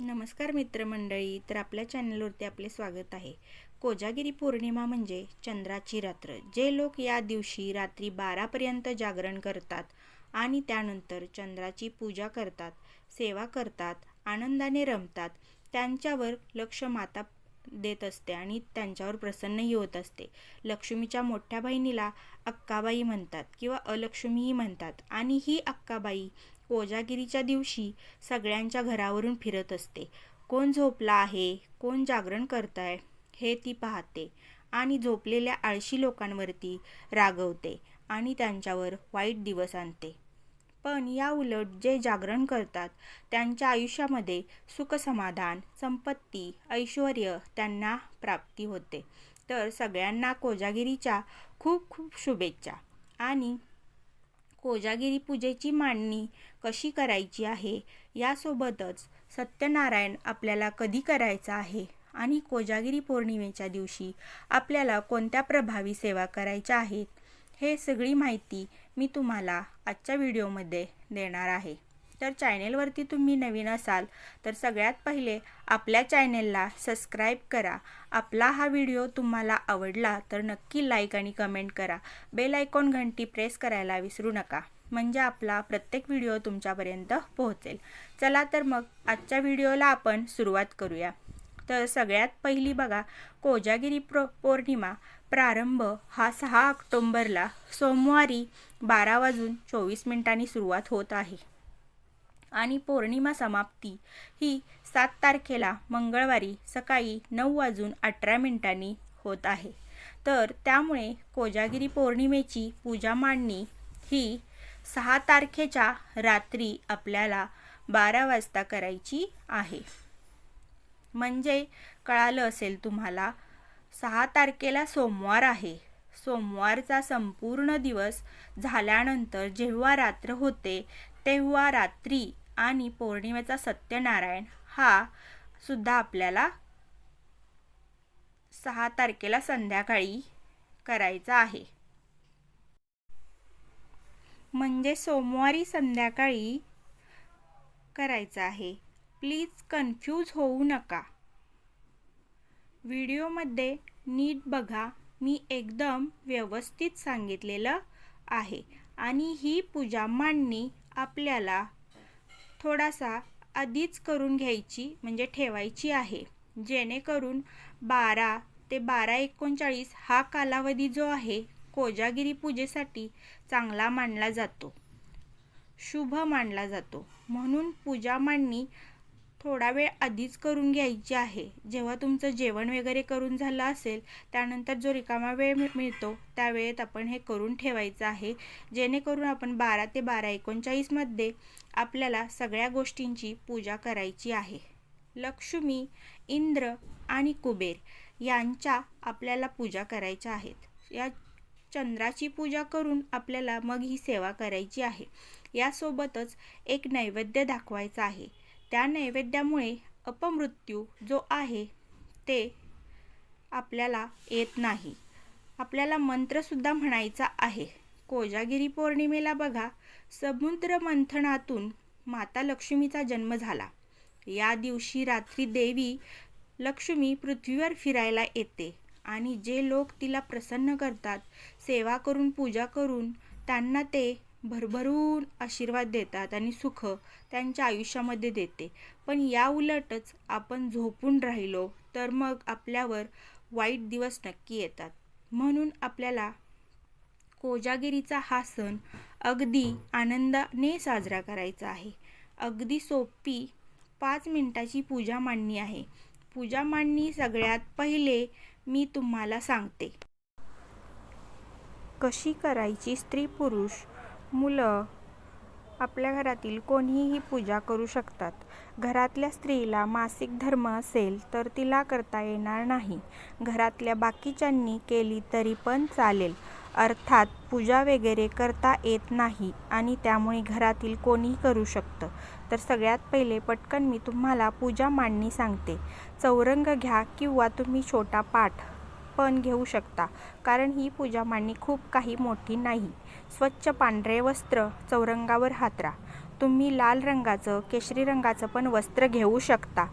नमस्कार मित्रमंडळी तर आपल्या चॅनलवरती आपले स्वागत आहे. कोजागिरी पौर्णिमा म्हणजे चंद्राची रात्र जे लोक या दिवशी रात्री बारापर्यंत जागरण करतात आणि त्यानंतर चंद्राची पूजा करतात सेवा करतात आनंदाने रमतात त्यांच्यावर लक्ष माता देत असते आणि त्यांच्यावर प्रसन्नही होत असते. लक्ष्मीच्या मोठ्या बहिणीला अक्काबाई म्हणतात किंवा अलक्ष्मीही म्हणतात आणि ही अक्काबाई कोजागिरीच्या दिवशी सगळ्यांच्या घरावरून फिरत असते. कोण झोपला आहे? कोण जागरण करताय? हे ती पाहते आणि झोपलेल्या आळशी लोकांवरती रागवते आणि त्यांच्यावर वाईट दिवस आणते. पण या उलट जे जागरण करतात त्यांच्या आयुष्यामध्ये सुखसमाधान संपत्ती ऐश्वर त्यांना प्राप्ती होते. तर सगळ्यांना कोजागिरीच्या खूप खूप शुभेच्छा. आणि कोजागिरी पूजेची मांडणी कशी करायची आहे? यासोबतच सत्यनारायण आपल्याला कधी करायचं आहे? आणि कोजागिरी पौर्णिमेच्या दिवशी आपल्याला कोणत्या प्रभावी सेवा करायच्या आहेत? हे सगळी माहिती मी तुम्हाला आजच्या व्हिडिओमध्ये देणार आहे. तर चॅनेलवरती तुम्ही नवीन असाल तर सगळ्यात पहिले आपल्या चॅनेलला सबस्क्राईब करा. आपला हा व्हिडिओ तुम्हाला आवडला तर नक्की लाईक आणि कमेंट करा. बेल आयकॉन घंटी प्रेस करायला विसरू नका. म्हणजे आपला प्रत्येक व्हिडिओ तुमच्यापर्यंत पोहोचेल. चला तर मग आजच्या व्हिडिओला आपण सुरुवात करूया. तर सगळ्यात पहिली बघा कोजागिरी प्रो पौर्णिमा प्रारंभ हा सहा ऑक्टोंबरला सोमवारी बारा वाजून चोवीस मिनिटांनी सुरुवात होत आहे. आणि पौर्णिमा समाप्ती ही सात तारखेला मंगळवारी सकाळी नऊ वाजून अठरा मिनिटांनी होत आहे. तर त्यामुळे कोजागिरी पौर्णिमेची पूजा मांडणी ही सहा तारखेच्या रात्री आपल्याला बारा वाजता करायची आहे. म्हणजे कळालं असेल तुम्हाला सहा तारखेला सोमवार आहे. सोमवारचा संपूर्ण दिवस झाल्यानंतर जेव्हा रात्र होते तेव्हा रात्री आणि पौर्णिमेचा सत्यनारायण हा सुद्धा आपल्याला सहा तारखेला संध्याकाळी करायचा आहे. म्हणजे सोमवारी संध्याकाळी करायचं आहे. प्लीज कन्फ्यूज होऊ नका. व्हिडिओमध्ये नीट बघा मी एकदम व्यवस्थित सांगितलेलं आहे. आणि ही पूजा मांडणी आपल्याला थोडासा आधीच करून घ्यायची म्हणजे ठेवायची आहे. जेणेकरून बारा ते बारा एकोणचाळीस हा कालावधी जो आहे कोजागिरी पूजेसाठी चांगला मानला जातो. शुभ मानला जातो. म्हणून पूजा मांडणी थोडा वेळ आधीच करून घ्यायची आहे. जेव्हा तुमचं जेवण वगैरे करून झालं असेल त्यानंतर जो रिकामा वेळ मिळतो त्यावेळेत आपण हे करून ठेवायचं आहे. जेणेकरून आपण बारा ते बारा एकोणचाळीसमध्ये आपल्याला सगळ्या गोष्टींची पूजा करायची आहे. लक्ष्मी इंद्र आणि कुबेर यांच्या आपल्याला पूजा करायच्या आहेत. या चंद्राची पूजा करून आपल्याला मग ही सेवा करायची आहे. यासोबतच एक नैवेद्य दाखवायचा आहे. त्या नैवेद्यामुळे अपमृत्यू जो आहे ते आपल्याला येत नाही. आपल्याला मंत्रसुद्धा म्हणायचा आहे. कोजागिरी पौर्णिमेला बघा समुद्र मंथनातून माता लक्ष्मीचा जन्म झाला. या दिवशी रात्री देवी लक्ष्मी पृथ्वीवर फिरायला येते. आणि जे लोक तिला प्रसन्न करतात सेवा करून पूजा करून त्यांना ते भरभरून आशीर्वाद देतात आणि सुख त्यांच्या आयुष्यामध्ये देते. पण या उलटच आपण झोपून राहिलो तर मग आपल्यावर वाईट दिवस नक्की येतात. म्हणून आपल्याला कोजागिरीचा हा सण अगदी आनंदाने साजरा करायचा आहे. अगदी सोपी पाच मिनिटाची पूजा मांडणी आहे. पूजा मांडणी सगळ्यात पहिले मी तुम्हाला सांगते. कशी करायची स्त्री पुरुष मुलं आपल्या घरातील कोणीही पूजा करू शकतात. घरातल्या स्त्रीला मासिक धर्म असेल तर तिला करता येणार नाही. घरातल्या बाकीच्यांनी केली तरी पण चालेल. अर्थात पूजा वगैरे करता येत नाही आणि त्यामुळे घरातील कोणीही करू शकतं. तर सगळ्यात पहिले पटकन मी तुम्हाला पूजा मांडणी सांगते. चौरंग घ्या किंवा तुम्ही छोटा पाठ पण घेऊ शकता कारण ही पूजा मांडणी खूप काही मोठी नाही. स्वच्छ पांढरे वस्त्र चौरंगावर हातरा तुम्ही लाल रंगाचं केशरी रंगाचं पण वस्त्र घेऊ शकता.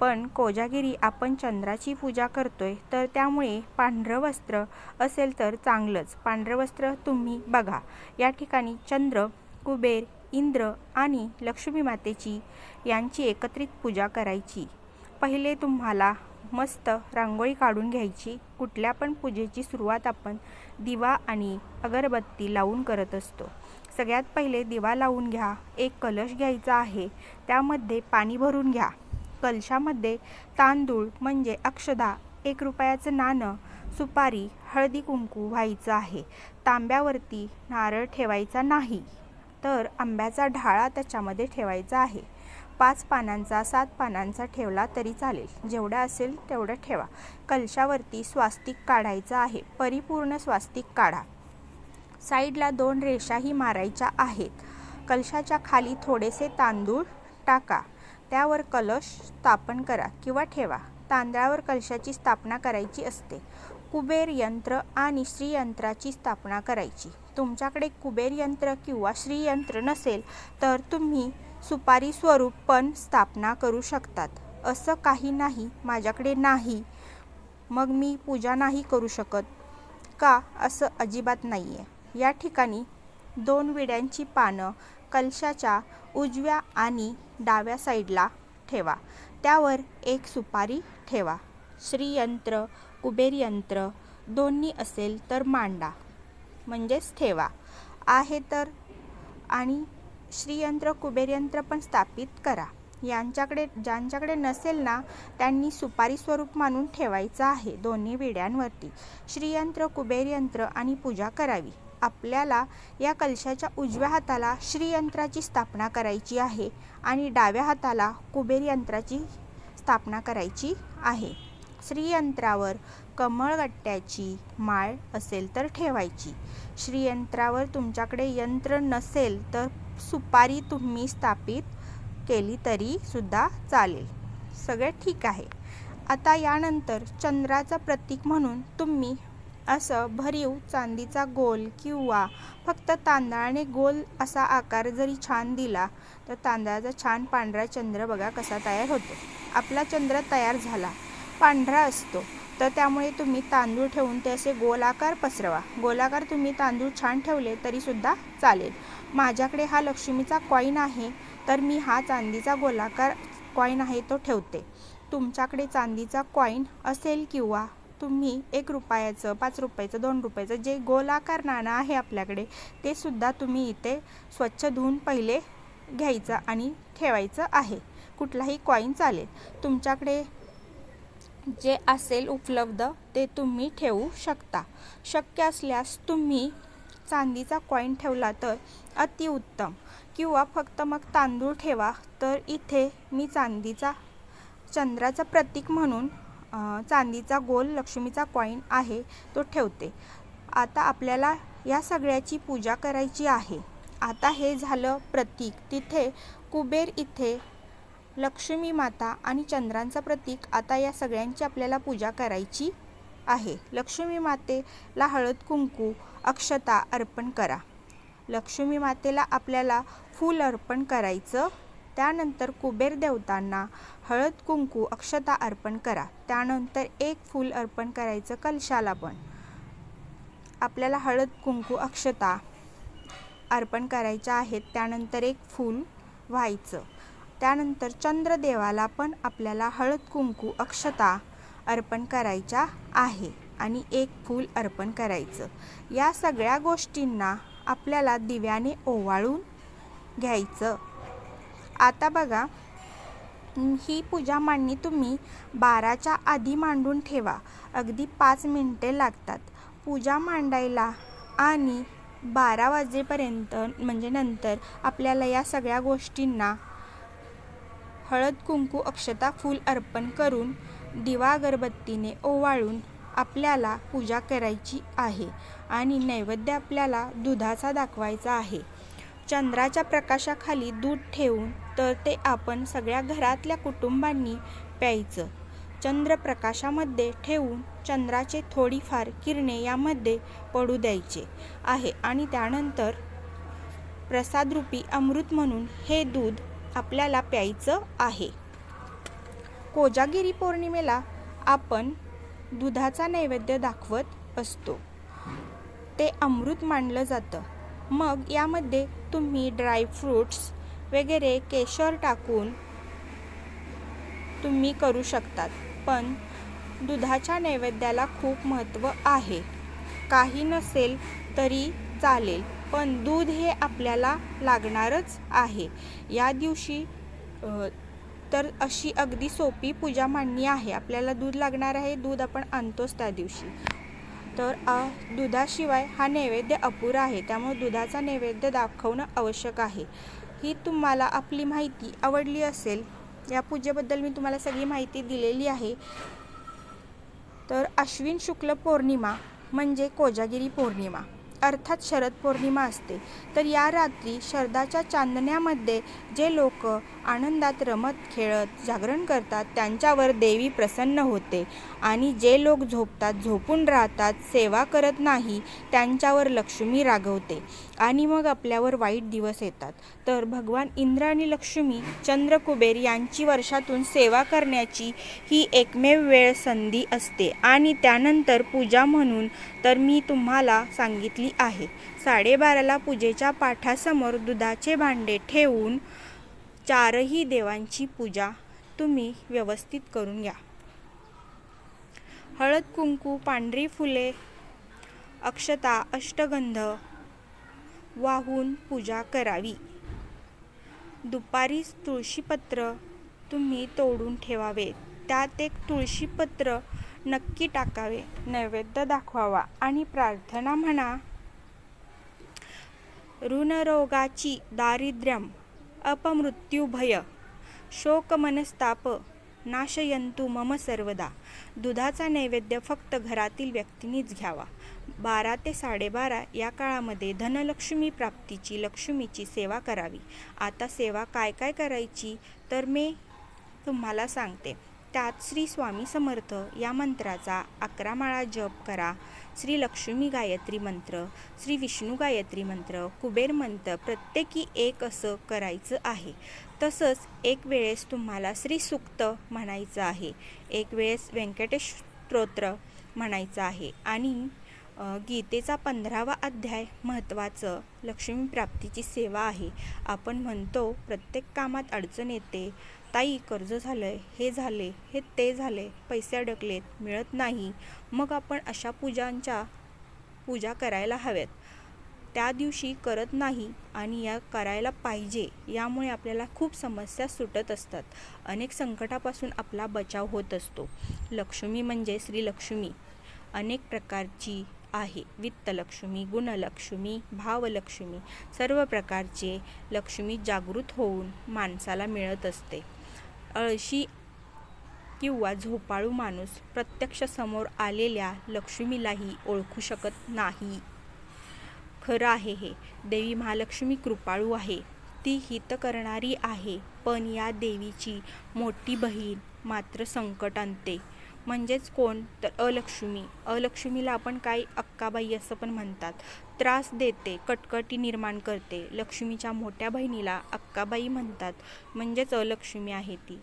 पण कोजागिरी आपण चंद्राची पूजा करतोय तर त्यामुळे पांढरं वस्त्र असेल तर चांगलंच. पांढरं वस्त्र तुम्ही बघा. या ठिकाणी चंद्र कुबेर इंद्र आणि लक्ष्मी मातेची यांची एकत्रित पूजा करायची. पहिले तुम्हाला मस्त रांगोळी काढून घ्यायची. कुठल्या पण पूजेची सुरुवात आपण दिवा आणि अगरबत्ती लावून करत असतो. सगळ्यात पहिले दिवा लावून घ्या. एक कलश घ्यायचा आहे. त्यामध्ये पाणी भरून घ्या. कलशामध्ये तांदूळ म्हणजे अक्षदा एक रुपयाचं नाणं सुपारी हळदी कुंकू व्हायचं आहे. तांब्यावरती नारळ ठेवायचा नाही. तर आंब्याचा ढाळा त्याच्यामध्ये ठेवायचा आहे. पाच पानांचा सात पानांचा ठेवला तरी चालेल. जेवढा असेल तेवढं ठेवा. कलशावरती स्वास्तिक काढायचं आहे. परिपूर्ण स्वास्तिक काढा. साईडला दोन रेषाही मारायच्या आहेत. कलशाच्या खाली थोडेसे तांदूळ टाका. त्यावर कलश स्थापन करा किंवा ठेवा. तांदळावर कलशाची स्थापना करायची असते. कुबेर यंत्र आणि श्रीयंत्राची स्थापना करायची. तुमच्याकडे कुबेर यंत्र किंवा श्रीयंत्र नसेल तर तुम्ही सुपारी स्वरूप पण स्थापना करू शकतात. असं काही नाही माझ्याकडे नाही. मग मी पूजा नाही करू शकत? का? असं अजिबात नाही आहे या ठिकाणी दोन विड्यांची पानं कलशाच्या उजव्या आणि डाव्या साईडला ठेवा. त्यावर एक सुपारी ठेवा. श्रीयंत्र कुबेर यंत्र दोन्ही असेल तर मांडा. म्हणजेच ठेवा. आहे तर. आणि श्रीयंत्र कुबेरयंत्र पण स्थापित करा. यांच्याकडे ज्यांच्याकडे नसेल ना त्यांनी सुपारी स्वरूप मानून ठेवायचं आहे दोन्ही विड्यांवरती. श्रीयंत्र कुबेरयंत्र आणि पूजा करावी. आपल्याला या कलशाच्या उजव्या हाताला श्रीयंत्राची स्थापना करायची आहे आणि डाव्या हाताला कुबेर यंत्राची स्थापना करायची आहे. श्रीयंत्रावर कमळगट्ट्याची माळ असेल तर ठेवायची. श्रीयंत्रावर तुमच्याकडे यंत्र नसेल तर सुपारी तुम्ही स्थापित केली तरी सुद्धा चालेल. सगळे ठीक आहे. आता यानंतर चंद्राचं प्रतीक म्हणून तुम्ही असं भरीव चांदीचा गोल किंवा फक्त तांदळाने गोल असा आकार जरी छान दिला तर तांदळाचा छान पांढरा चंद्र बघा कसा तयार होतो. आपला चंद्र तयार झाला. पांढरा असतो. तर त्यामुळे तुम्ही तांदूळ ठेवून ते असे गोलाकार पसरवा. गोलाकार तुम्ही तांदूळ छान ठेवले तरीसुद्धा चालेल. माझ्याकडे हा लक्ष्मीचा कॉईन आहे तर मी हा चांदीचा गोलाकार कॉईन आहे तो ठेवते. तुमच्याकडे चांदीचा कॉईन असेल किंवा तुम्ही एक रुपयाचं पाच रुपयाचं दोन रुपयाचं जे गोलाकार नाणं आहे आपल्याकडे ते सुद्धा तुम्ही इथे स्वच्छ धुवून पहिले घ्यायचं आणि ठेवायचं आहे. कुठलाही कॉईन चालेल. तुमच्याकडे जे असेल उपलब्ध ते तुम्ही ठेवू शकता. शक्य असल्यास तुम्ही चांदीचा कॉईन ठेवला तर अतिउत्तम किंवा फक्त मग तांदूळ ठेवा तर इथे मी चांदीचा चंद्राचं प्रतीक म्हणून चांदीचा गोल लक्ष्मीचा कॉईन आहे तो ठेवते. आता आपल्याला या सगळ्याची पूजा करायची आहे. आता हे झालं प्रतीक. तिथे कुबेर इथे लक्ष्मी माता आणि चंद्रांचं प्रतीक आता या सगळ्यांची आपल्याला पूजा करायची आहे. लक्ष्मी मातेला हळद कुंकू अक्षता अर्पण करा. लक्ष्मी मातेला आपल्याला फूल अर्पण करायचं. त्यानंतर कुबेर देवतांना हळद कुंकू अक्षता अर्पण करा. त्यानंतर एक फूल अर्पण करायचं कलशाला पण. आपल्याला हळद कुंकू अक्षता अर्पण करायच्या आहेत. त्यानंतर एक फूल व्हायचं. त्यानंतर चंद्रदेवाला पण आपल्याला हळद कुंकू अक्षता अर्पण करायच्या आहे आणि एक फूल अर्पण करायचं. या सगळ्या गोष्टींना आपल्याला दिव्याने ओवाळून घ्यायचं. आता बघा ही पूजा मांडणी तुम्ही बाराच्या आधी मांडून ठेवा. अगदी पाच मिनटे लागतात. पूजा मांडायला आणि बारा वाजेपर्यंत म्हणजे नंतर आपल्याला या सगळ्या गोष्टींना हळद कुंकू अक्षता फूल अर्पण करून दिवा अगरबत्तीने ओवाळून आपल्याला पूजा करायची आहे आणि नैवेद्य आपल्याला दुधाचा दाखवायचा आहे. चंद्राच्या प्रकाशाखाली दूध ठेवून तर ते आपण सगळ्या घरातल्या कुटुंबांनी प्यायचं. चंद्रप्रकाशामध्ये ठेवून चंद्राचे थोडीफार किरणे यामध्ये पडू द्यायचे आहे आणि त्यानंतर प्रसादरूपी अमृत म्हणून हे दूध आपल्याला प्यायचं आहे. कोजागिरी पौर्णिमेला आपण दुधाचा नैवेद्य दाखवत असतो. ते अमृत मानलं जातं. मग यामध्ये तुम्ही ड्रायफ्रूट्स वगैरे केशर टाकून तुम्ही करू शकतात. पण दुधाच्या नैवेद्याला खूप महत्त्व आहे. काही नसेल तरी चालेल. पण दूध हे आपल्याला लागणारच आहे. या दिवशी तर अशी अगदी सोपी पूजा मांडणी आहे. आपल्याला दूध लागणार आहे दूध आपण आणतोच त्या दिवशी. तर दुधाशिवाय हा नैवेद्य अपुरा आहे. त्यामुळे दुधाचा नैवेद्य दाखवणं आवश्यक आहे. ही तुम्हाला आपली माहिती आवडली असेल या पूजेबद्दल मी तुम्हाला सगळी माहिती दिलेली आहे. तर अश्विन शुक्ल पौर्णिमा म्हणजे कोजागिरी पौर्णिमा. अर्थात शरद पौर्णिमा असते. तर या रात्री शरदाच्या चांदण्यामध्ये जे लोक आनंदात रमत खेळत जागरण करतात त्यांच्यावर देवी प्रसन्न होते. आणि जे लोक झोपतात झोपून राहतात सेवा करत नाही त्यांच्यावर लक्ष्मी रागवते. आणि मग आपल्यावर वाईट दिवस येतात. तर भगवान इंद्र आणि लक्ष्मी चंद्र कुबेर यांची वर्षातून सेवा करण्याची ही एकमेव वेळ संधी असते. आणि त्यानंतर पूजा म्हणून तर मी तुम्हाला सांगितली आहे. साडेबाराला पूजेच्या पाठासमोर दुधाचे भांडे ठेवून चारही देवांची पूजा तुम्ही व्यवस्थित करून घ्या. हळद कुंकू पांढरी फुले अक्षता अष्टगंध वाहून पूजा करावी. दुपारीच तुळशीपत्र तुम्ही तोडून ठेवावे. त्यात एक तुळशीपत्र नक्की टाकावे. नैवेद्य दाखवावा आणि प्रार्थना म्हणा. ऋणरोगाची दारिद्र्यम अपमृत्युभय शोकमनस्ताप नाशयंतु मम सर्वदा. दुधाचा नैवेद्य फक्त घरातील व्यक्तींनीच घ्यावा. बारा ते साडेबारा या काळामध्ये धनलक्ष्मी प्राप्तीची लक्ष्मीची सेवा करावी. आता सेवा काय काय करायची? तर मी तुम्हाला सांगते. त्यात श्री स्वामी समर्थ या मंत्राचा अकरा माळा जप करा. श्री लक्ष्मी गायत्री मंत्र श्री विष्णू गायत्री मंत्र कुबेर मंत्र प्रत्येकी एक असं करायचं आहे. तसंच एक वेळेस तुम्हाला श्री सुक्त म्हणायचं आहे. एक वेळेस व्यंकटेश स्तोत्र म्हणायचं आहे. आणि गीतेचा पंधरावा अध्याय महत्त्वाचं लक्ष्मी प्राप्तीची सेवा आहे. आपण म्हणतो प्रत्येक कामात अडचण येते ताई कर्ज झालंय हे झाले हे ते झाले पैसे अडकलेत मिळत नाही. मग आपण अशा पूजांच्या पूजा करायला हव्यात. त्या दिवशी करत नाही आणि या करायला पाहिजे यामुळे आपल्याला खूप समस्या सुटत असतात. अनेक संकटापासून आपला बचाव होत असतो. लक्ष्मी म्हणजे श्री लक्ष्मी अनेक प्रकारची आहे. वित्तलक्ष्मी गुणलक्ष्मी भावलक्ष्मी. सर्व प्रकारचे लक्ष्मी जागृत होऊन माणसाला मिळत असते. अळशी किंवा झोपाळू माणूस प्रत्यक्ष समोर आलेल्या लक्ष्मीलाही ओळखू शकत नाही. खरं आहे हे देवी महालक्ष्मी कृपाळू आहे. ती हित करणारी आहे पण या देवीची मोठी बहीण मात्र संकट आणते. म्हणजेच कोण? तर अलक्ष्मी. अलक्ष्मीला आपण काही अक्काबाई असं पण म्हणतात. त्रास देते कटकटी निर्माण करते. लक्ष्मीच्या मोठ्या बहिणीला अक्काबाई म्हणतात. म्हणजेच अलक्ष्मी आहे ती.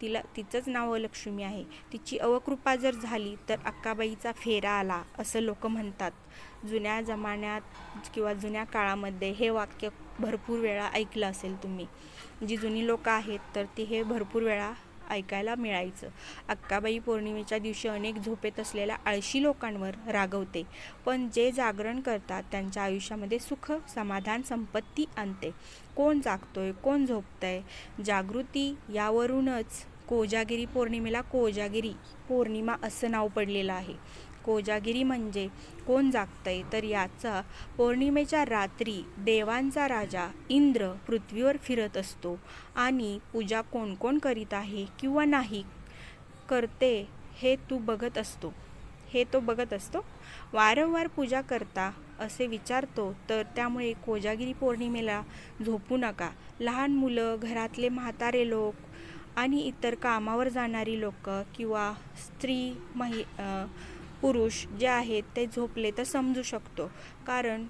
तिला तिचंच नाव अलक्ष्मी आहे. तिची अवकृपा जर झाली तर अक्काबाईचा फेरा आला असं लोक म्हणतात. जुन्या जमान्यात किंवा जुन्या काळामध्ये हे वाक्य भरपूर वेळा ऐकलं असेल तुम्ही. जी जुनी लोकं आहेत तर ती हे भरपूर वेळा ऐकायला मिळायचं. अक्काबाई पौर्णिमेच्या दिवशी अनेक झोपेत असलेल्या आळशी लोकांवर रागवते. पण जे जागरण करतात त्यांच्या आयुष्यामध्ये सुख समाधान संपत्ती आणते. कोण जागतोय कोण झोपतंय? जागृती यावरूनच कोजागिरी पौर्णिमेला कोजागिरी पौर्णिमा असं नाव पडलेलं आहे. कोजागिरी म्हणजे कोण जागतंय? तर याचा पौर्णिमेच्या रात्री देवांचा राजा इंद्र पृथ्वीवर फिरत असतो आणि पूजा कोण कोण करीत आहे किंवा नाही करते हे तू बघत असतो. हे तो बघत असतो. वारंवार पूजा करता असे विचारतो तर त्यामुळे कोजागिरी पौर्णिमेला झोपू नका. लहान मुलं घरातले म्हातारे लोक आणि इतर कामावर जाणारी लोक किंवा स्त्री महि पुरुष जे आहेत ते झोपले तर समजू शकतो. कारण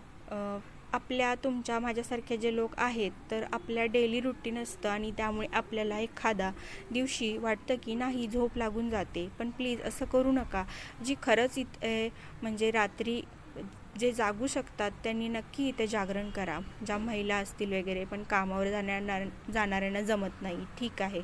आपल्या तुमच्या माझ्यासारखे जे लोक आहेत तर आपल्या डेली रुटीन असतं आणि त्यामुळे आपल्याला एखादा दिवशी वाटतं की नाही झोप लागून जाते. पण प्लीज असं करू नका. जी खरंच इत म्हणजे रात्री जे जागू शकतात त्यांनी नक्की इथे जागरण करा. ज्या महिला असतील वगैरे पण कामावर जाण्या जाणाऱ्यांना जमत नाही. ठीक आहे.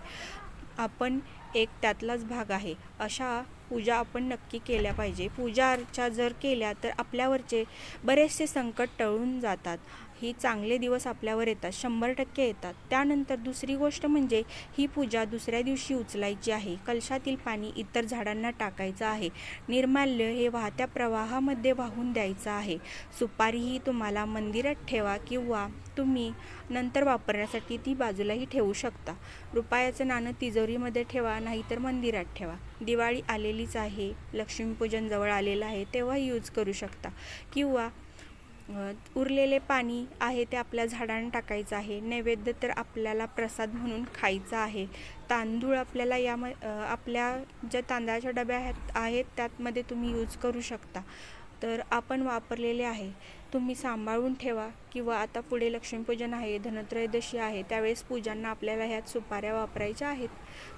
आपण एक त्यातलाच भाग आहे. अशा पूजा आपण नक्की केल्या पाहिजे. पूजा अर्चा जर केल्या तर आपल्यावरचे बरेचसे संकट टळून जातात. ही चांगले दिवस आपल्यावर येतात शंभर टक्के येतात. त्यानंतर दुसरी गोष्ट म्हणजे ही पूजा दुसऱ्या दिवशी उचलायची आहे. कलशातील पाणी इतर झाडांना टाकायचं आहे. निर्माल्य हे वाहत्या प्रवाहामध्ये वाहून द्यायचं आहे. सुपारीही तुम्हाला मंदिरात ठेवा किंवा तुम्ही नंतर वापरण्यासाठी ती बाजूलाही ठेवू शकता. रुपयाचं नाणं तिजोरीमध्ये ठेवा नाहीतर मंदिरात ठेवा. दिवाळी आलेलीच आहे लक्ष्मीपूजन जवळ आलेलं आहे तेव्हा यूज करू शकता. किंवा उरलेले पाणी आहे ते आपल्या झाडांना टाकायचं आहे. नैवेद्य तर आपल्याला प्रसाद म्हणून खायचा आहे. तांदूळ आपल्याला याम आपल्या ज्या तांदळाच्या डब्या आहेत आहेत त्यातमध्ये तुम्ही यूज करू शकता. तर आपण वापरलेले आहे. तुम्ही सांभाळून ठेवा किंवा आता पुढे लक्ष्मीपूजन आहे धनत्रयोदशी आहे त्यावेळेस पूजांना आपल्याला ह्यात सुपाऱ्या वापरायच्या आहेत.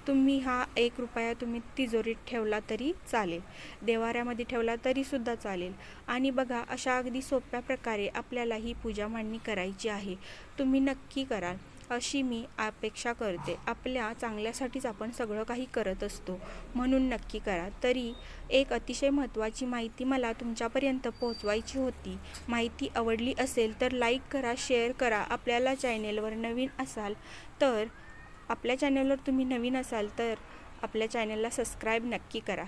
तुम्ही हा एक रुपया तुम्ही तिजोरीत ठेवला तरी चालेल. देवाऱ्यामध्ये ठेवला तरीसुद्धा चालेल. आणि बघा अशा अगदी सोप्या प्रकारे आपल्याला ही पूजा मांडणी करायची आहे. तुम्ही नक्की कराल. अशी मी अपेक्षा करते. आपल्या चांगल्यासाठीच आपण सगळं काही करत असतो. म्हणून नक्की करा. तरी एक अतिशय महत्त्वाची माहिती मला तुमच्यापर्यंत पोहोचवायची होती. माहिती आवडली असेल तर लाईक करा शेअर करा. आपल्याला चॅनेलवर नवीन असाल तर आपल्या चॅनेलवर तुम्ही नवीन असाल तर आपल्या चॅनेलला सबस्क्राईब नक्की करा.